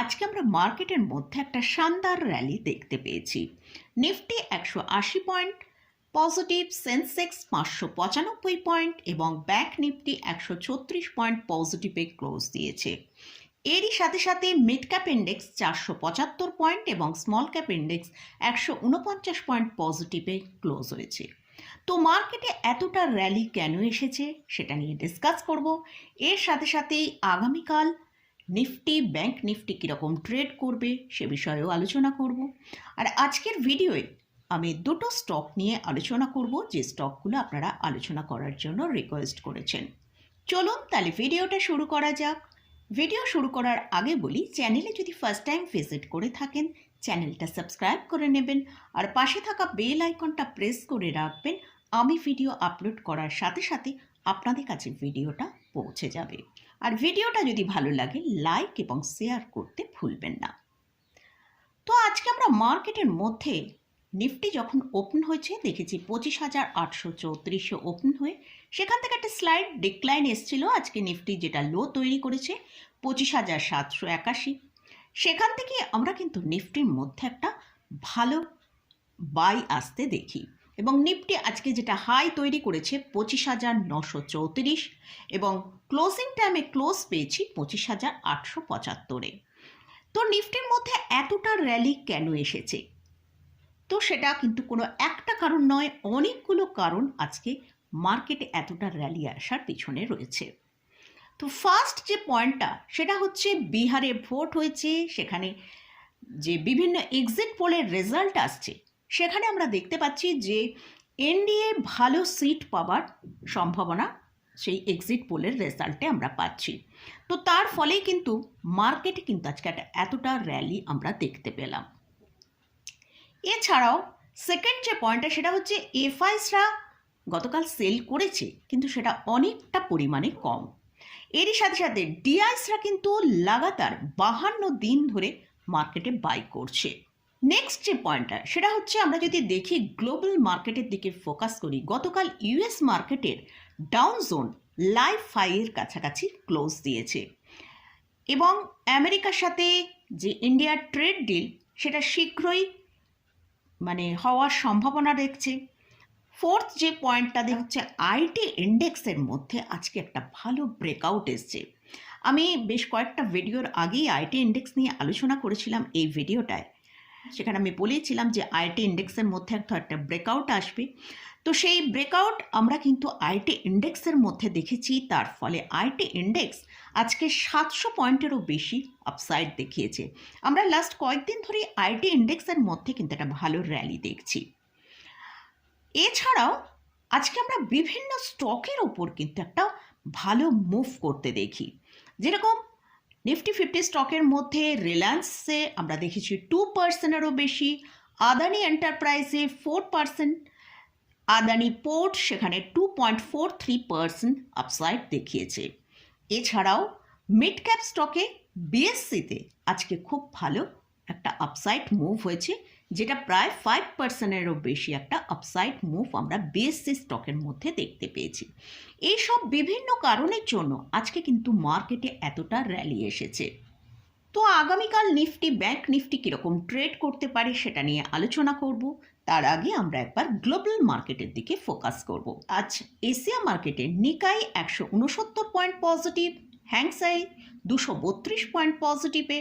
আজকে আমরা মার্কেটের মধ্যে একটা শানদার র্যালি দেখতে পেয়েছি। নিফটি একশো আশি পয়েন্ট, পজিটিভ সেন্সেক্স পাঁচশো পঁচানব্বই পয়েন্ট এবং ব্যাংক নিফটি একশো ছত্রিশ পয়েন্ট পজিটিভে ক্লোজ দিয়েছে। এরই সাথে সাথে মিড ক্যাপ ইন্ডেক্স চারশো পঁচাত্তর পয়েন্ট এবং স্মল ক্যাপ ইন্ডেক্স একশো উনপঞ্চাশ পয়েন্ট পজিটিভে ক্লোজ হয়েছে। তো মার্কেটে এতটা র্যালি কেন এসেছে সেটা নিয়ে ডিসকাস করব। এর সাথে সাথেই আগামীকাল নিফটি, ব্যাংক নিফটি কীরকম ট্রেড করবে সে বিষয়েও আলোচনা করব। আর আজকের ভিডিওয়ে আমি দুটো স্টক নিয়ে আলোচনা করব, যে স্টকগুলো আপনারা আলোচনা করার জন্য রিকোয়েস্ট করেছেন। চলুন তাহলে ভিডিওটা শুরু করা যাক। ভিডিও শুরু করার আগে বলি চ্যানেলে যদি ফার্স্ট টাইম ভিজিট করে থাকেন চ্যানেলটা সাবস্ক্রাইব করে নেবেন। আর পাশে থাকা বেল আইকনটা প্রেস করে রাখবেন। আমি ভিডিও আপলোড করার সাথে সাথে আপনাদের কাছে ভিডিওটা পৌঁছে যাবে। আর ভিডিওটা যদি ভালো লাগে লাইক এবং শেয়ার করতে ভুলবেন না। তো আজকে আমরা মার্কেটের মধ্যে নিফটি যখন ওপেন হয়েছে, দেখেছি পঁচিশ হাজার আটশো চৌত্রিশে ওপেন হয়ে, সেখান থেকে একটা স্লাইড ডিক্লাইন এসেছিল। আজকে নিফটি যেটা লো তৈরি করেছে, পঁচিশ হাজার সাতশো একাশি। সেখান থেকে আমরা কিন্তু নিফটির মধ্যে একটা ভালো বাই আসতে দেখি। এবং নিফটি আজকে যেটা হাই তৈরি করেছে পঁচিশ হাজার নশো চৌত্রিশ এবং ক্লোজিং টাইমে ক্লোজ পেয়েছি পঁচিশ হাজার আটশো পঁচাত্তরে। তো নিফটির মধ্যে এতটা র্যালি কেন এসেছে? তো সেটা কিন্তু কোনো একটা কারণ নয়, অনেকগুলো কারণ আজকে মার্কেটে এতটা র্যালি আসার পিছনে রয়েছে। তো ফার্স্ট যে পয়েন্টটা সেটা হচ্ছে বিহারে ভোট হয়েছে, সেখানে যে বিভিন্ন এক্সিট পোলের রেজাল্ট আসছে সেখানে আমরা দেখতে পাচ্ছি যে এনডিএ ভালো সিট পাওয়ার সম্ভাবনা সেই এক্সিট পোলের রেজাল্টে আমরা পাচ্ছি। তো তার ফলে কিন্তু মার্কেটে কিন্তু আজকে একটা এতটা র্যালি আমরা দেখতে পেলাম। এছাড়াও সেকেন্ড যে পয়েন্টটা সেটা হচ্ছে এফআইসরা গতকাল সেল করেছে, কিন্তু সেটা অনেকটা পরিমাণে কম। এরই সাথে সাথে ডিআইসরা কিন্তু লাগাতার বাহান্ন দিন ধরে মার্কেটে বাই করছে। নেক্সট যে পয়েন্টটা সেটা হচ্ছে আমরা যদি দেখি গ্লোবাল মার্কেটের দিকে ফোকাস করি, গতকাল ইউএস মার্কেটের ডাউন জোন লাইভ ফাইয়ের কাছাকাছি ক্লোজ দিয়েছে। এবং আমেরিকার সাথে যে ইন্ডিয়ার ট্রেড ডিল সেটা শীঘ্রই মানে হওয়ার সম্ভাবনা দেখছে। ফোর্থ যে পয়েন্টটা হচ্ছে আইটি ইন্ডেক্সের মধ্যে আজকে একটা ভালো ব্রেকআউট এসছে। আমি বেশ কয়েকটা ভিডিওর আগেই আইটি ইন্ডেক্স নিয়ে আলোচনা করেছিলাম এই ভিডিওটায় সেখানে আমি বলেছিলাম যে আইটি ইন্ডেক্সের মধ্যে একটা ব্রেকআউট আসবে। তো সেই ব্রেকআউট আমরা কিন্তু আইটি ইন্ডেক্সের মধ্যে দেখেছি, তার ফলে আইটি ইন্ডেক্স আজকে সাতশো পয়েন্টেরও বেশি আপসাইড দেখিয়েছে। আমরা লাস্ট কয়েকদিন ধরে আইটি ইন্ডেক্সের মধ্যে কিন্তু একটা ভালো র্যালি দেখছি। এছাড়াও আজকে আমরা বিভিন্ন স্টকের ওপর কিন্তু একটা ভালো মুভ করতে দেখি। যেরকম নিফটি ফিফটি স্টকের মধ্যে রিলায়েন্সে আমরা দেখেছি টু পার্সেন্টেরও বেশি আদানি এন্টারপ্রাইজে ফোর পার্সেন্ট আদানি পোর্ট সেখানে two point four three percent upside দেখিয়েছে। এছাড়াও মিড ক্যাপ স্টকে বিএসসিতে আজকে খুব ভালো একটা আপসাইড মুভ হয়েছে। যেটা প্রায় ফাইভ পার্সেন্টেরও বেশি একটা আপসাইড মুভ আমরা বিএসসি স্টকের মধ্যে দেখতে পেয়েছি। এইসব বিভিন্ন কারণের জন্য আজকে কিন্তু মার্কেটে এতটা র্যালি এসেছে। তো আগামীকাল নিফটি ব্যাংক নিফটি কীরকম ট্রেড করতে পারে সেটা নিয়ে আলোচনা করব। তার আগে আমরা একবার গ্লোবাল মার্কেটের দিকে ফোকাস করব। আজ এশিয়া মার্কেটে নিকাই একশো উনসত্তর পয়েন্ট পজিটিভ হ্যাংসাই দুশো বত্রিশ পয়েন্ট পজিটিভে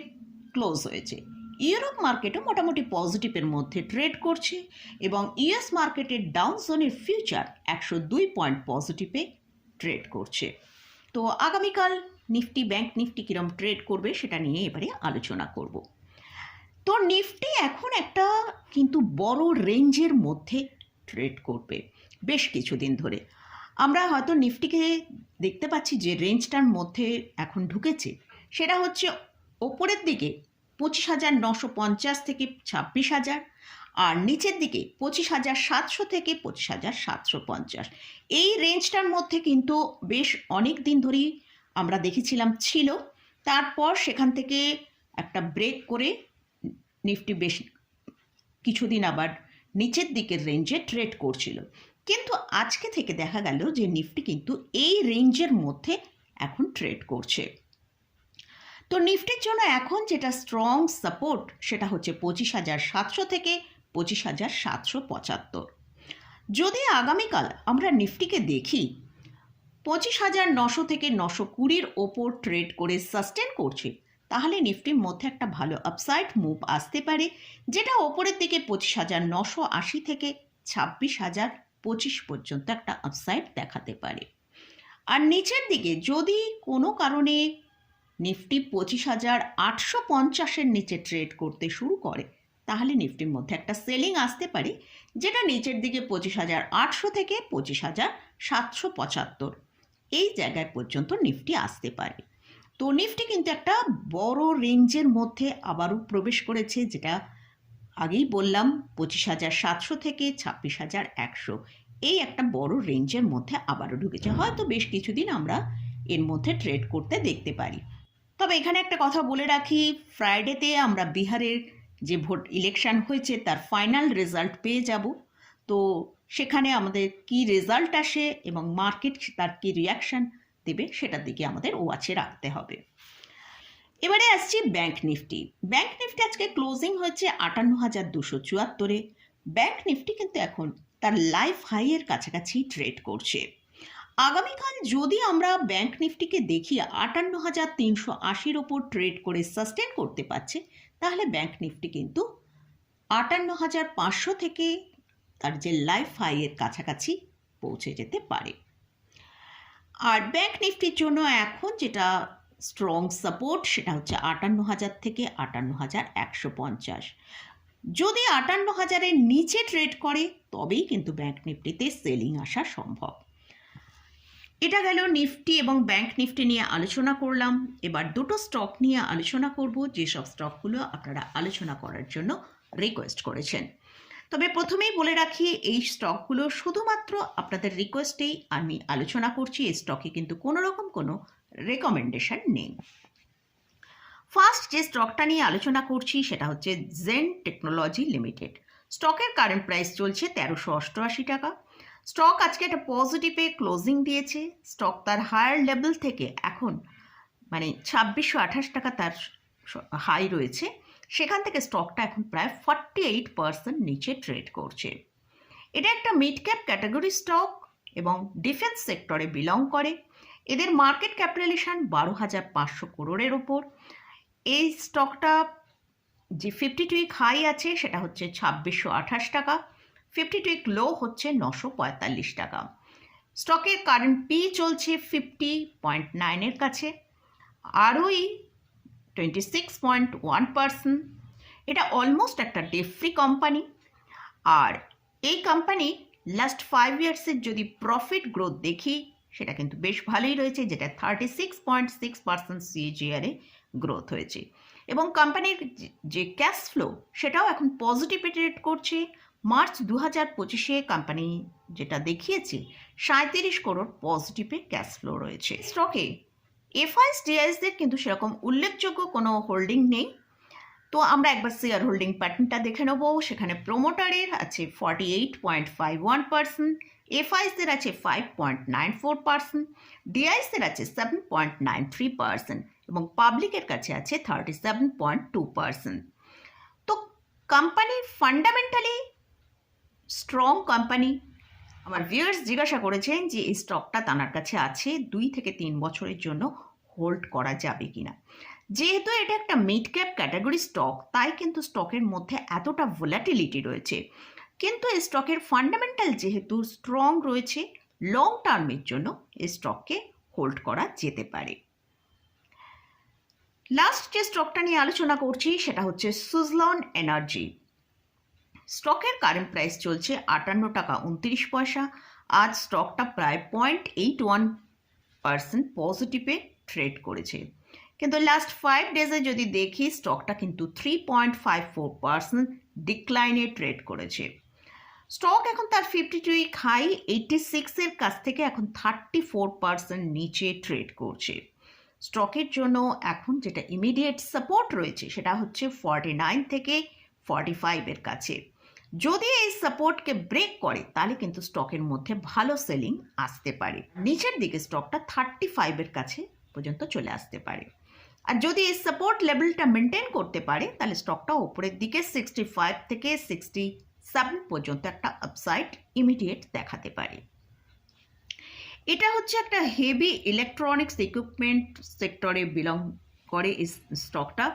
ক্লোজ হয়েছে। ইউরোপ মার্কেটও মোটামুটি পজিটিভের মধ্যে ট্রেড করছে এবং ইউএস মার্কেটের ডাউন জোনের ফিউচার একশো দুই পয়েন্ট পজিটিভে ট্রেড করছে। তো আগামীকাল নিফটি ব্যাংক নিফটি কীরম ট্রেড করবে সেটা নিয়ে এবারে আলোচনা করব। তো নিফটি এখন একটা কিন্তু বড় রেঞ্জের মধ্যে ট্রেড করবে বেশ কিছুদিন ধরে। আমরা হয়তো নিফটিকে দেখতে পাচ্ছি যে রেঞ্জটার মধ্যে এখন ঢুকেছে। সেটা হচ্ছে ওপরের দিকে পঁচিশ হাজার নশো পঞ্চাশ থেকে ছাব্বিশ হাজার আর নিচের দিকে পঁচিশ হাজার সাতশো থেকে পঁচিশ হাজার সাতশো পঞ্চাশ। এই রেঞ্জটার মধ্যে কিন্তু বেশ অনেক দিন ধরেই আমরা দেখেছিলাম ছিল। তারপর সেখান থেকে একটা ব্রেক করে নিফটি বেশ কিছুদিন আবার নিচের দিকের রেঞ্জে ট্রেড করছিল। কিন্তু আজকে থেকে দেখা গেল যে নিফটি কিন্তু এই রেঞ্জের মধ্যে এখন ট্রেড করছে। তো নিফটির জন্য এখন যেটা স্ট্রং সাপোর্ট সেটা হচ্ছে পঁচিশ হাজার সাতশো থেকে পঁচিশ হাজার সাতশো পঁচাত্তর। যদি আগামীকাল আমরা নিফটিকে দেখি, পঁচিশ হাজার নশো থেকে নশো কুড়ির ওপর ট্রেড করে সাস্টেন করছে, তাহলে নিফটির মধ্যে একটা ভালো আপসাইড মুভ আসতে পারে, যেটা ওপরের দিকে পঁচিশ হাজার নশো আশি থেকে ছাব্বিশ হাজার পঁচিশ পর্যন্ত একটা আপসাইড দেখাতে পারে। আর নিচের দিকে যদি কোনো কারণে নিফটি পঁচিশ হাজার আটশো পঞ্চাশের নিচে ট্রেড করতে শুরু করে। তাহলে নিফটির মধ্যে একটা সেলিং আসতে পারে, যেটা নিচের দিকে পঁচিশ হাজার আটশো থেকে পঁচিশ হাজার সাতশো পঁচাত্তর। এই জায়গায় পর্যন্ত নিফটি আসতে পারে। তো নিফটি কিন্তু একটা বড় রেঞ্জের মধ্যে আবারও প্রবেশ করেছে, যেটা আগেই বললাম, পঁচিশ হাজার সাতশো থেকে ছাব্বিশ হাজার একশো। এই একটা বড় রেঞ্জের মধ্যে আবারও ঢুকেছে। হয়তো বেশ কিছুদিন আমরা এর মধ্যে ট্রেড করতে দেখতে পারি। তবে এখানে একটা কথা বলে রাখি ফ্রাইডেতে আমরা বিহারের যে ভোট ইলেকশন হয়েছে, তার ফাইনাল রেজাল্ট পেয়ে যাব। তো সেখানে আমাদের কি রেজাল্ট আসে এবং মার্কেট তার কি রিয়াকশন দেবে, সেটার দিকে আমাদের ওয়াচে রাখতে হবে। এবারে আসছি ব্যাংক নিফটি ব্যাংক নিফটি আজকে ক্লোজিং হয়েছে আটান্ন হাজার দুশো চুয়াত্তরে। ব্যাংক নিফটি কিন্তু এখন তার লাইফ হাইয়ের কাছাকাছি ট্রেড করছে। আগামীকাল যদি আমরা ব্যাংক নিফটিকে দেখি আটান্ন হাজার তিনশো আশির ওপর ট্রেড করে সাস্টেন করতে পারছে, তাহলে ব্যাংক নিফটি কিন্তু আটান্ন হাজার পাঁচশো থেকে তার যে লাইফ হাইয়ের কাছাকাছি পৌঁছে যেতে পারে। আর ব্যাংক নিফটির জন্য এখন যেটা স্ট্রং সাপোর্ট সেটা হচ্ছে আটান্ন হাজার থেকে আটান্ন হাজার একশো পঞ্চাশ। যদি আটান্ন হাজারের নিচে ট্রেড করে, তবেই কিন্তু ব্যাংক নিফটিতে সেলিং আসা সম্ভব। এটা গেল নিফটি এবং ব্যাংক নিফটি নিয়ে আলোচনা করলাম। এবার দুটো স্টক নিয়ে আলোচনা করব, যেসব স্টকগুলো আপনারা আলোচনা করার জন্য রিকোয়েস্ট করেছেন। তবে প্রথমেই বলে রাখি, এই স্টকগুলো শুধুমাত্র আপনাদের রিকোয়েস্টেই আমি আলোচনা করছি, এই স্টকে কিন্তু কোনো রকম কোনো রেকমেন্ডেশন নেই। ফার্স্ট যে স্টকটা নিয়ে আলোচনা করছি, সেটা হচ্ছে জেন টেকনোলজি লিমিটেড স্টকের কারেন্ট প্রাইস চলছে তেরোশো অষ্টআশি টাকা। স্টক আজকে একটা পজিটিভে ক্লোজিং দিয়েছে। স্টক তার হায়ার লেভেল থেকে এখন মানে ছাব্বিশশো আঠাশ টাকা তার হাই রয়েছে। সেখান থেকে স্টকটা এখন প্রায় ফর্টি এইট পার্সেন্ট নিচে ট্রেড করছে। এটা একটা মিড ক্যাপ ক্যাটাগরি স্টক এবং ডিফেন্স সেক্টরে বিলং করে। এদের মার্কেট ক্যাপিটালেশন বারো হাজার পাঁচশো করোড়ের ওপর এই স্টকটা যে ফিফটি টুইক হাই আছে, সেটা হচ্ছে ছাব্বিশশো আঠাশ টাকা। ফিফটি টুইক লো হচ্ছে নশো পঁয়তাল্লিশ টাকা। স্টকের কারেন্ট পি চলছে ফিফটি পয়েন্ট নাইনের কাছে। ROE twenty six point one percent এটা অলমোস্ট একটা ডেফ্রি কোম্পানি আর এই কোম্পানি লাস্ট ফাইভ ইয়ার্সের যদি প্রফিট গ্রোথ দেখি, সেটা কিন্তু বেশ ভালোই রয়েছে, যেটা thirty six point six percent সিএজিআরে growth হয়েছে। এবং কোম্পানির যে ক্যাশ ফ্লো সেটাও এখন পজিটিভ করছে। মার্চ দু হাজার পঁচিশে কোম্পানি যেটা দেখিয়েছে সাঁত্রিশ করোড় পজিটিভে ক্যাশ ফ্লো রয়েছে। স্টকে এফআইএস ডিআইএসদের কিন্তু সেরকম উল্লেখযোগ্য কোনো হোল্ডিং নেই। তো আমরা একবার শেয়ার হোল্ডিং প্যাটার্নটা দেখে নেব। সেখানে প্রোমোটারের আছে forty eight point five one percent এফআইএসদের আছে five point nine four percent ডিআইএসদের আছে seven point nine three percent এবং পাবলিকের কাছে আছে thirty seven point two percent তো কোম্পানির ফান্ডামেন্টালি স্ট্রং কোম্পানি আমার ভিউয়ার্স জিজ্ঞাসা করেছেন যে, এই স্টকটা তানার কাছে আছে, দুই থেকে তিন বছরের জন্য হোল্ড করা যাবে কিনা। যেহেতু এটা একটা মিড ক্যাপ ক্যাটাগরি স্টক তাই কিন্তু স্টকের মধ্যে এতটা ভোলাটিলিটি রয়েছে। কিন্তু এই স্টকের ফান্ডামেন্টাল যেহেতু স্ট্রং রয়েছে লং টার্মের জন্য এই স্টককে হোল্ড করা যেতে পারে। লাস্ট যে স্টকটা নিয়ে আলোচনা করছি, সেটা হচ্ছে সুজলন এনার্জি স্টকের কারেন্ট প্রাইস চলছে আটান্ন টাকা উনত্রিশ পয়সা। আজ স্টকটা প্রায় পয়েন্ট এইট ওয়ান পার্সেন্ট পজিটিভে ট্রেড করেছে। কিন্তু লাস্ট ফাইভ ডেজে যদি দেখি, স্টকটা কিন্তু three point five four percent ডিক্লাইনে trade করেছে। স্টক এখন তার fifty two week high eighty সিক্সের কাছ থেকে এখন থার্টি ফোর পার্সেন্ট নিচে ট্রেড করছে। স্টকের জন্য এখন যেটা ইমিডিয়েট সাপোর্ট রয়েছে, সেটা হচ্ছে ফর্টি নাইন থেকে ফর্টি ফাইভের কাছে। যদি এই সাপোর্টকে ব্রেক করে, তাহলে কিন্তু স্টকের মধ্যে ভালো সেলিং আসতে পারে। নিচের দিকে স্টকটা থার্টি ফাইভের কাছে পর্যন্ত চলে আসতে পারে। আর যদি এই সাপোর্ট লেভেলটা মেনটেন করতে পারে, তাহলে স্টকটা ওপরের দিকে সিক্সটি ফাইভ থেকে সিক্সটি সেভেন পর্যন্ত একটা আপসাইড ইমিডিয়েট দেখাতে পারে। এটা হচ্ছে একটা হেভি ইলেকট্রনিক্স ইকুইপমেন্ট সেক্টরে বিলং করে এই স্টকটা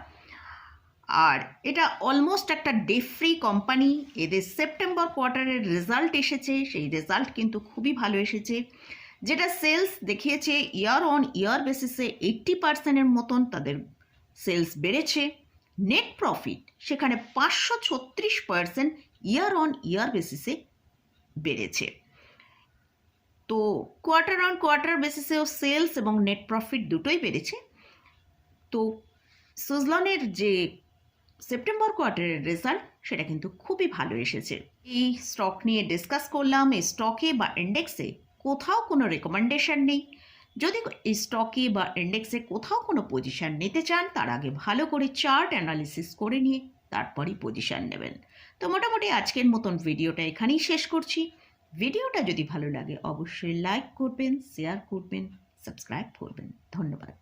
আর এটা অলমোস্ট একটা ডে ফ্রি কোম্পানি এদের সেপ্টেম্বর কোয়ার্টারের রেজাল্ট এসেছে, সেই রেজাল্ট কিন্তু খুবই ভালো এসেছে। যেটা সেলস দেখিয়েছে ইয়ার অন ইয়ার বেসিসে এইট্টি পার্সেন্টের মতন তাদের সেলস বেড়েছে। নেট প্রফিট সেখানে পাঁচশো ছত্রিশ পার্সেন্ট ইয়ার অন ইয়ার বেসিসে বেড়েছে। তো কোয়ার্টার অন কোয়ার্টার বেসিসেও সেলস এবং নেট প্রফিট দুটোই বেড়েছে। তো সুজলনের যে সেপ্টেম্বর কোয়ার্টারের রেজাল্ট সেটা কিন্তু খুবই ভালো এসেছে। এই স্টক নিয়ে ডিসকাস করলাম, এই স্টকে বা ইন্ডেক্সে কোথাও কোনো রেকমেন্ডেশন নেই। যদি এই স্টকে বা ইন্ডেক্সে কোথাও কোনো পজিশন নিতে চান, তার আগে ভালো করে চার্ট অ্যানালিসিস করে নিয়ে তারপরই পজিশান নেবেন। তো মোটামুটি আজকের মতন ভিডিওটা এখানেই শেষ করছি। ভিডিওটা যদি ভালো লাগে, অবশ্যই লাইক করবেন শেয়ার করবেন সাবস্ক্রাইব করবেন। ধন্যবাদ।